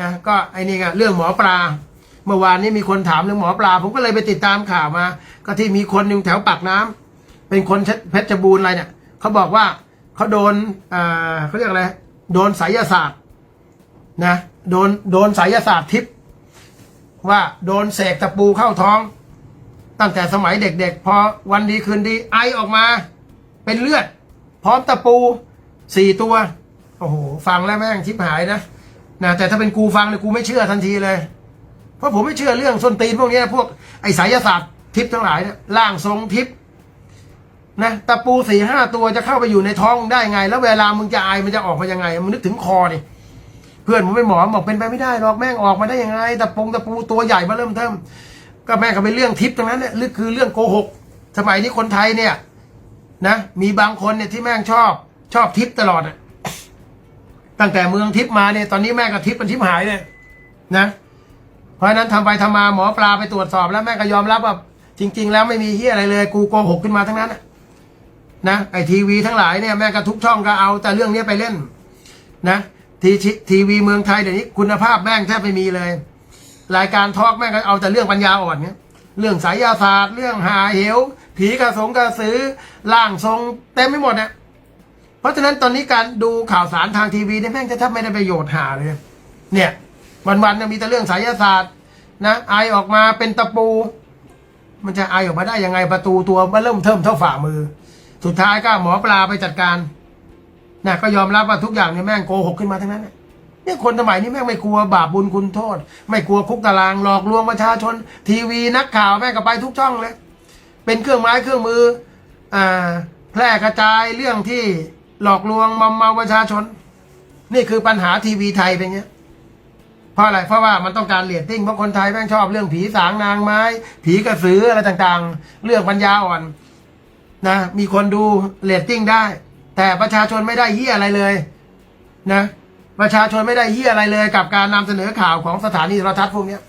นะก็ไอ้นี่ไงเรื่องหมอปลา เมื่อวานนี้มีคนถามเรื่องหมอปลา ผมก็เลยไปติดตามข่าวมา ก็ที่มีคนหนึ่งแถวปากน้ำเป็นคนเพชรบูรณ์อะไรเนี่ยเขาบอกว่าเขาโดนอ่าเขาเรียกอะไรโดนไสยศาสตร์นะโดนโดนไสยศาสตร์ทิพย์ว่าโดนเสกตะปูเข้าท้อง ตั้งแต่สมัยเด็กๆพอวันดีคืนดีไอออกมา เป็นเลือด พร้อมตะปูสี่ตัว โอ้โห ฟังแล้วแม่งชิบหายนะ นะแต่ถ้าเป็นกูฟังเนี่ยกูไม่เชื่อทันทีเลย เพราะผมไม่เชื่อเรื่องส้นตีนพวกนี้พวกไอ้ไสยศาสตร์ทิพย์ทั้งหลายเนี่ยร่างทรงทิพย์นะตะปูสี่ห้าตัวจะเข้าไปอยู่ในท้องได้ไง แล้วเวลามึงจะไอมันจะออกมายังไงมึงนึกถึงคอดิเพื่อนผมเป็นหมอบอกเป็นไปไม่ได้หรอกแม่งออกมาได้ยังไงตะปงตะปูตัวใหญ่มาเริ่มเทิมก็แม่งก็เป็นเรื่องทิพย์ตรงนั้นเนี่ยหรือคือเรื่องโกหกสมัยนี้คนไทยเนี่ย นะ มีบางคนเนี่ยที่แม่งชอบชอบทิพย์ตลอดอะ ตั้งแต่เมืองทิพย์มาเนี่ยตอนนี้แม่งก็ทิพย์เป็นทิพย์หายเลยนะ เพราะฉะนั้นทำไปทำมาหมอปลาไปตรวจสอบแล้วแม่ก็ยอมรับว่าจริง ๆ แล้วไม่มีเฮียอะไรเลย กูโกหกขึ้นมาทั้งนั้นนะไอทีวีทั้งหลายเนี่ยแม่ก็ทุกช่องก็เอาแต่เรื่องนี้ไปเล่น นะทีทีวีเมืองไทยเดี๋ยวนี้คุณภาพแม่งแทบไม่มีเลย รายการทอล์กแม่งก็เอาแต่เรื่องปัญญาอ่อนเนี่ยเรื่องสายยาศาสตร์ เรื่องหาเหวผีกระสงกระสือล่างทรงเต็มไปหมดเนี่ย เพราะฉะนั้นตอนนี้การดูข่าวสารทางทีวีเนี่ยแม่งจะแทบไม่ได้ประโยชน์หาเลย เนี่ย วันๆเนี่ยมีแต่เรื่องสายศาสตร์ นะไอออกมาเป็นตะปู มันจะไอออกมาได้ยังไงประตูตัวมันเริ่มเทิมเท่าฝ่ามือ สุดท้ายก็หมอปลาไปจัดการนะก็ยอมรับว่าทุกอย่างเนี่ยแม่งโกหกขึ้นมาทั้งนั้นเนี่ยเนี่ยคนสมัยนี้แม่งไม่กลัวบาปบุญคุณโทษ ไม่กลัวคุกตารางหลอกลวงประชาชน ทีวีนักข่าวแม่งก็ไปทุกช่องเลย เป็นเครื่องไม้เครื่องมือ อ่า แพร่กระจายเรื่องที่ หลอกลวงมอมเมาประชาชน นี่คือปัญหาทีวีไทยเป็นเงี้ยเพราะอะไรเพราะว่ามันต้องการเรตติ้งเพราะคนไทยแม่งชอบเรื่องผีสางนางไม้ ผีกระสืออะไรต่างๆ เรื่องปัญญาอ่อนนะมีคนดูเรตติ้งได้ แต่ประชาชนไม่ได้เหี้ยอะไรเลยนะประชาชนไม่ได้เหี้ยอะไรเลย กับการนำเสนอข่าวของสถานีโทรทัศน์พวกเนี้ย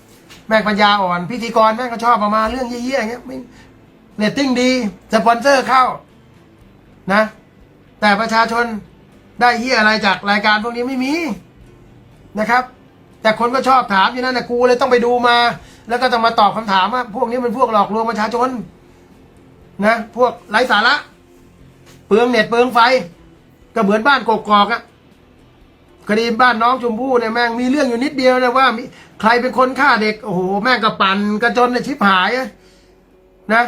แม่งปัญญาอ่อนพิธีกรแม่งก็ชอบออกมาเรื่องเหี้ยๆอย่างเงี้ยเรตติ้งดีสปอนเซอร์เข้านะ แต่ประชาชนได้เหี้ยอะไรจากรายการพวกนี้ไม่มีนะครับ แต่คนก็ชอบถามอยู่นั่นแหละกูเลยต้องไปดูมา แล้วก็ต้องมาตอบคำถามว่าพวกนี้มันพวกหลอกลวงประชาชนนะพวกไร้สาระเปลืองเน็ตเปลืองไฟ ก็เหมือนบ้านกกอกอะคดีบ้านน้องชมพู่เนี่ยแม่งมีเรื่องอยู่นิดเดียวนะว่ามีใครเป็นคนฆ่าเด็กโอ้โหแม่งก็ปั่นกระจนในชิบหายนะ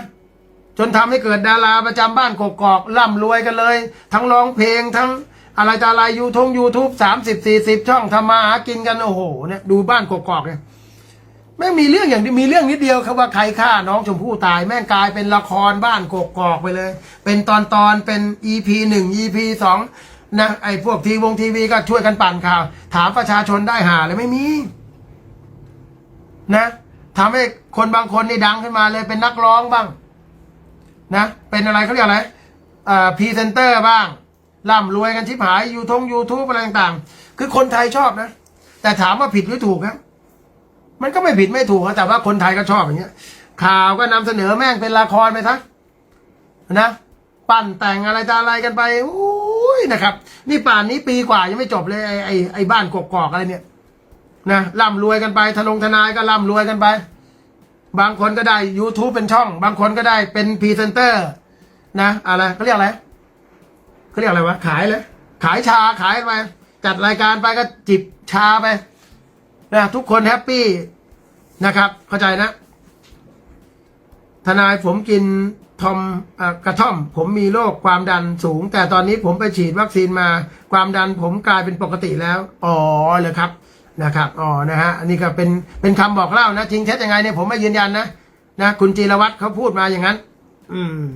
จนทำให้เกิดดาราประจำบ้านกกอกร่ำรวยกันเลย ทั้งร้องเพลงทั้งอะไรต่อะไรยูทงยูทูบสามสิบสี่สิบช่องทำมาหากินกันโอ้โหเนี่ยดูบ้านกกอกเนี่ยแม่งมีเรื่องอย่างมีเรื่องนิดเดียวครับว่าใครฆ่าน้องชมพู่ตายแม่งกลายเป็นละครบ้านกกอกไปเลย เป็นตอนตอนเป็น EP หนึ่ง EP สองนะไอ้พวกทีวงทีวีก็ช่วยกันปั่นข่าว ถามประชาชนได้หาเลยไม่มี นะทำให้คนบางคนนี่ดังขึ้นมาเลยเป็นนักร้องบ้าง นะ เป็นอะไรเขาเรียกอะไรเอ่อพรีเซนเตอร์บ้างร่ำรวยกันชิบหายยูทงยูทูบอะไรต่างๆ คือคนไทยชอบนะ แต่ถามว่าผิดหรือถูกครับมันก็ไม่ผิดไม่ถูกแต่ว่าคนไทยก็ชอบอย่างเงี้ย ข่าวก็นำเสนอแม่งเป็นละครไปทักนะปั้นแต่งอะไรต่ออะไรกันไปอุ้ยนะครับ นี่ป่านนี้ปีกว่ายังไม่จบเลยไอ้ไอ้ไอ้บ้านกกอกอะไรเนี่ยนะร่ำรวยกันไปทนงทนายก็ร่ำรวยกันไป บางคนก็ได้ YouTube เป็นช่อง บางคนก็ได้เป็นพรีเซนเตอร์นะอะไรเขาเรียกอะไรเขาเรียกอะไรวะขายเลย ขายชาขายไปจัดรายการไปก็จิบชาไปนะทุกคนแฮปปี้นะครับ เข้าใจนะ ทนายผมกินทอมอกระท่อม ผมมีโรคความดันสูง แต่ตอนนี้ผมไปฉีดวัคซีนมา ความดันผมกลายเป็นปกติแล้ว อ๋อเลยครับ นะครับอ๋อนะฮะอันนี้ก็เป็นเป็นคำบอกเล่านะจริงเท็จยังไงเนี่ยผมไม่ยืนยันนะนะคุณจีรวัตรเขาพูดมาอย่างนั้น อืม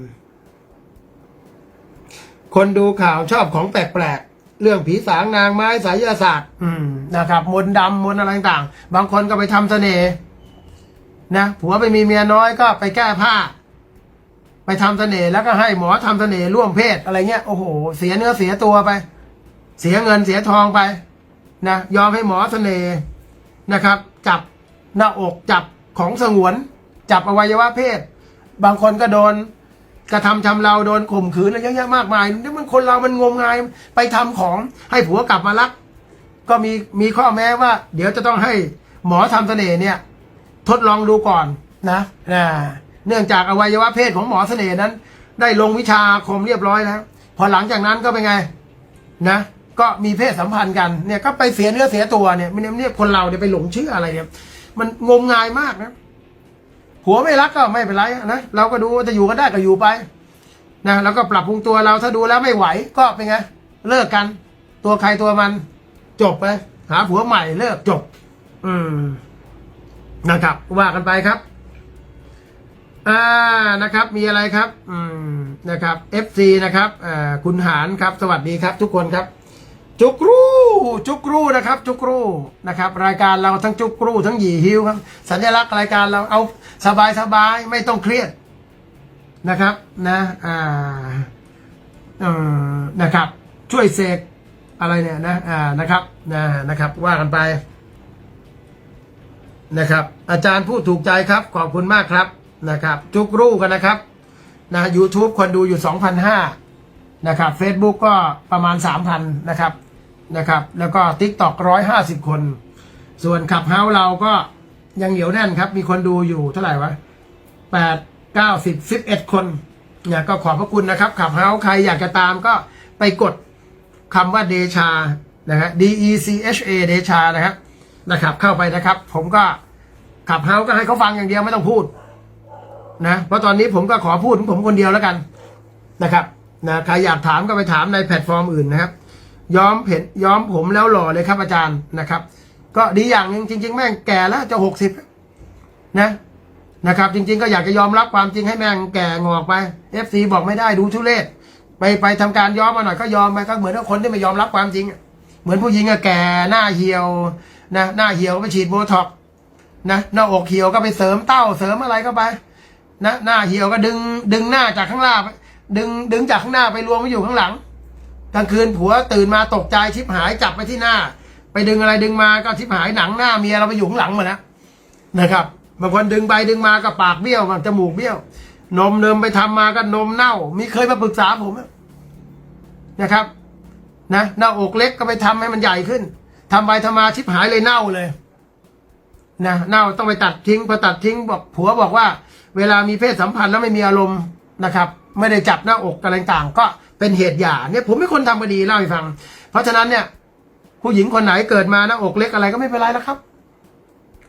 คนดูข่าวชอบของแปลกๆเรื่องผีสางนางไม้ไสายศาสตร์ อืมนะครับมนต์ดำมนต์อะไรต่างๆบางคนก็ไปทำเสน่ห์นะผัวไปมีเมียน้อยก็ไปแก้ผ้า ไปทำเสน่ห์แล้วก็ให้หมอทำเสน่ห์ร่วมเพศอะไรเงี้ยโอ้โห เสียเนื้อเสียตัวไป เสียเงินเสียทองไป นะยอมให้หมอเสน่ห์นะครับ จับหน้าอกจับของสงวน จับอวัยวะเพศ บางคนก็โดนกระทำชำเราโดนข่มขืนอะไรเยอะแยะมากมายนี่มันคนเรามันงมงายไปทำของให้ผัวกลับมารัก ก็มีมีข้อแม้ว่า เดี๋ยวจะต้องให้หมอทำเสน่ห์เนี่ย ทดลองดูก่อนนะนะเนื่องจากอวัยวะเพศของหมอเสน่ห์นั้น ได้ลงวิชาคมเรียบร้อยแล้ว พอหลังจากนั้นก็เป็นไง นะ ก็มีเพศสัมพันธ์กันเนี่ยก็ไปเสียเนื้อเสียตัวเนี่ยมันเนี่ยคนเราเนี่ยไปหลงเชื่ออะไรเนี่ยมันงมงายมากนะผัวไม่รักก็ไม่เป็นไรนะเราก็ดูจะอยู่กันได้ก็อยู่ไปนะแล้วก็ปรับปรุงตัวเราถ้าดูแล้วไม่ไหวก็เป็นไงเลิกกัน ตัวใครตัวมันจบไปหาผัวใหม่เลิกจบ อืมนะครับ ว่ากันไปครับ อ่านะครับ มีอะไรครับ อืมนะครับ FC นะครับอ่าคุณหานครับ สวัสดีครับ ทุกคนครับ จุกรูจุกรูนะครับ จุกรูนะครับ รายการเราทั้งจุกรูทั้งหยีฮิวครับ สัญลักษณ์รายการเราเอาสบายสบายไม่ต้องเครียดนะครับนะอ่าเออนะครับ ช่วยเสกอะไรเนี่ยนะอ่านะครับนะนะครับว่ากันไปนะครับ อาจารย์พูดถูกใจครับขอบคุณมากครับนะครับ จุกรูกันนะครับนะ YouTube คนดูอยู่ 2,500นะครับ Facebook ก็ประมาณ 3,000 นะครับ นะครับ แล้วก็ TikTok 150 คน ส่วนขับเฮาเราก็ยังเหนียวแน่นครับ มีคนดูอยู่เท่าไหร่วะ8 9 10 11คนเนี่ยก็ขอบพระคุณนะครับขับเฮาใครอยากจะตามก็ไปกดคำว่าเดชานะฮะ D E C H A เดชานะครับนะครับ เข้าไปนะครับ ผมก็ขับเฮาก็ให้เขาฟังอย่างเดียวไม่ต้องพูดนะเพราะตอนนี้ผมก็ขอพูดของผมคนเดียวแล้วกันนะครับนะใครอยากถามก็ไปถามในแพลตฟอร์มอื่นนะครับ ย้อมเผ็นย้อมผมแล้วหล่อเลยครับอาจารย์นะครับ ก็ดีอย่างหนึ่งจริง ๆ แม่งแก่แล้วจะหกสิบนะนะครับ จริง ๆ ก็อยากจะยอมรับความจริงให้แม่งแก่งอกไป FC บอกไม่ได้ดูทุเรศไปไปทำการย้อมมาหน่อยก็ยอมไปก็เหมือนคนที่ไม่ยอมรับความจริง เหมือนผู้หญิงอะแก่หน้าเหี่ยวนะหน้าเหี่ยวก็ไปฉีดโบท็อกนะหน้าอกเหี่ยวก็ไปเสริมเต้าเสริมอะไรก็ไปนะหน้าเหี่ยวก็ดึงดึงหน้าจากข้างล่างดึงดึงจากข้างหน้าไปรวมไว้อยู่ข้างหลัง กลางคืนผัวตื่นมาตกใจชิบหายจับไปที่หน้า ไปดึงอะไรดึงมาก็ชิบหายหนังหน้าเมียเราไปอยู่ข้างหลังหมดแล้วนะครับบางคนดึงไปดึงมาก็ปากเบี้ยวบางจมูกเบี้ยว นมเนิมไปทำมาก็นมเน่า มีเคยมาปรึกษาผมนะครับ นะหน้าอกเล็กก็ไปทำให้มันใหญ่ขึ้นทำไปทำมาชิบหายเลยเน่าเลยนะเน่าต้องไปตัดทิ้งพอตัดทิ้งบอกผัวบอกว่า เวลามีเพศสัมพันธ์แล้วไม่มีอารมณ์นะครับ ไม่ได้จับหน้าอกอะไรต่างๆก็เป็นเหตุหย่าเนี่ยผมเป็นคนทำคดีเล่าให้ฟัง เพราะฉะนั้นเนี่ย ผู้หญิงคนไหนเกิดมาหน้าอกเล็กอะไรก็ไม่เป็นไรแล้วครับ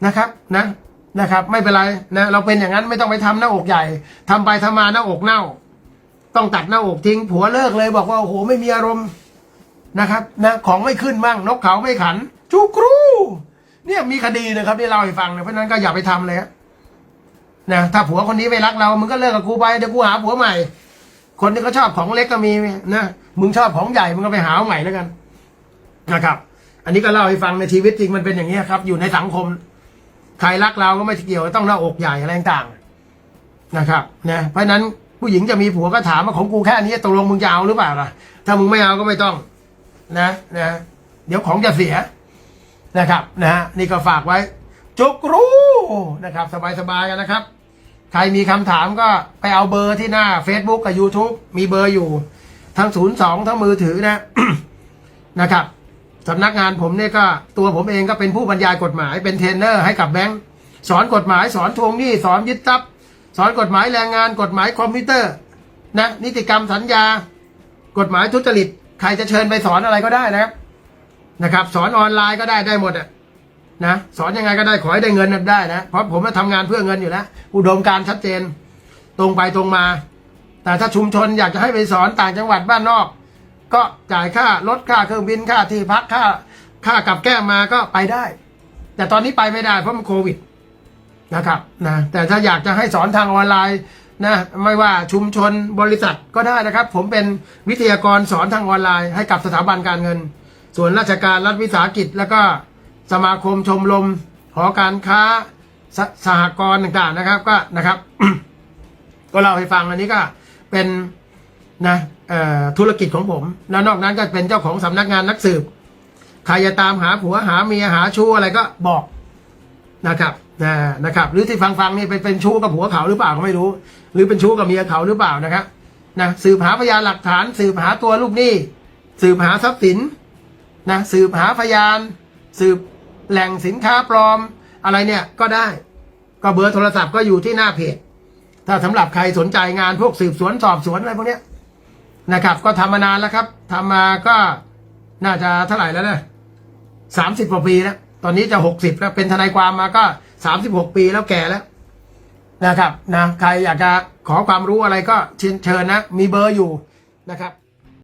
นะครับนะนะครับ ไม่เป็นไรนะเราเป็นอย่างนั้นไม่ต้องไปทำหน้าอกใหญ่ทำไปทำมาหน้าอกเน่า ต้องตัดหน้าอกทิ้งผัวเลิกเลยบอกว่าโอ้โหไม่มีอารมณ์นะครับนะของไม่ขึ้นบ้างนกเขาไม่ขันจูกรู เนี่ยมีคดีนะครับที่เล่าให้ฟังเนะเพราะฉะนั้นก็อย่าไปทำเลยฮะ นะถ้าผัวคนนี้ไม่รักเรา มึงก็เลิกกับกูไปเดี๋ยวกูหาผัวใหม่ คนที่เขาชอบของเล็กก็มีนะมึงชอบของใหญ่มึงก็ไปหาใหม่แล้วกันนะครับ อันนี้ก็เล่าให้ฟังในชีวิตจริงมันเป็นอย่างนี้ครับ อยู่ในสังคมใครรักเราก็ไม่เกี่ยวต้องหน้าอกใหญ่อะไรต่างๆนะครับนะเพราะฉะนั้นผู้หญิงจะมีผัวก็ถามว่าของกูแค่นี้ตกลงมึงจะเอาหรือเปล่าล่ะถ้ามึงไม่เอาก็ไม่ต้อง นะนะเดี๋ยวของจะเสียนะครับ นะฮะนี่ก็ฝากไว้จุกรู้นะครับ สบายๆกันนะครับ ใครมีคำถามก็ไปเอาเบอร์ที่หน้า Facebook กับ YouTube มีเบอร์อยู่ ทั้ง02ทั้งมือถือนะนะครับสำนักงานผมเนี่ยก็ตัวผมเองก็เป็นผู้บรรยายกฎหมายเป็นเทรนเนอร์ให้กับแบงค์สอนกฎหมายสอนทวงหนี้สอนยึดทรัพย์ สอนกฎหมายแรงงานกฎหมายคอมพิวเตอร์นะนิติกรรมสัญญา กฎหมายทุจริต ใครจะเชิญไปสอนอะไรก็ได้นะครับนะครับ สอนออนไลน์ก็ได้ได้หมดอะ นะสอนยังไงก็ได้ขอให้ได้เงินได้นะเพราะผมมาทำงานเพื่อเงินอยู่แล้วอุดมการชัดเจน ตรงไปตรงมา แต่ถ้าชุมชนอยากจะให้ไปสอนต่างจังหวัดบ้านนอก ก็จ่ายค่ารถค่าเครื่องบินค่าที่พักค่าค่ากับแก้มาก็ไปได้ แต่ตอนนี้ไปไม่ได้เพราะมันโควิดนะครับนะแต่ถ้าอยากจะให้สอนทางออนไลน์นะไม่ว่าชุมชนบริษัทก็ได้นะครับ ผมเป็นวิทยากรสอนทางออนไลน์ให้กับสถาบันการเงิน ส่วนราชการรัฐวิสาหกิจแล้วก็ สมาคมชมรมหอการค้าสสหกรณ์ต่างๆนะครับ ก็นะครับ ก็เล่าให้ฟังอันนี้ก็เป็นนะธุรกิจของผม แล้วนอกนั้นก็เป็นเจ้าของสำนักงานนักสืบใครจะตามหาผัวหาเมียหาชู้อะไรก็บอกนะครับนะนะครับ หรือที่ฟังฟังๆนี่เป็นเป็นชู้กับผัวเขาหรือเปล่าก็ไม่รู้ หรือเป็นชู้กับเมียเขาหรือเปล่านะครับนะสืบหาพยานหลักฐาน สืบหาตัวลูกหนี้ สืบหาทรัพย์สินนะสืบหาพยาน สืบ แหล่งสินค้าปลอมอะไรเนี่ยก็ได้ ก็เบอร์โทรศัพท์ก็อยู่ที่หน้าเพจ ถ้าสำหรับใครสนใจงานพวกสืบสวนสอบสวนอะไรพวกเนี้ยนะครับ ก็ทำมานานแล้วครับทำมาก็น่าจะเท่าไหร่แล้วนะสามสิบกว่าปีแล้ว ตอนนี้จะหกสิบแล้วเป็นทนายความมาก็สามสิบหกปีแล้วแก่แล้วนะครับนะใครอยากจะขอความรู้อะไรก็เชิญเชิญนะ มีเบอร์อยู่นะครับ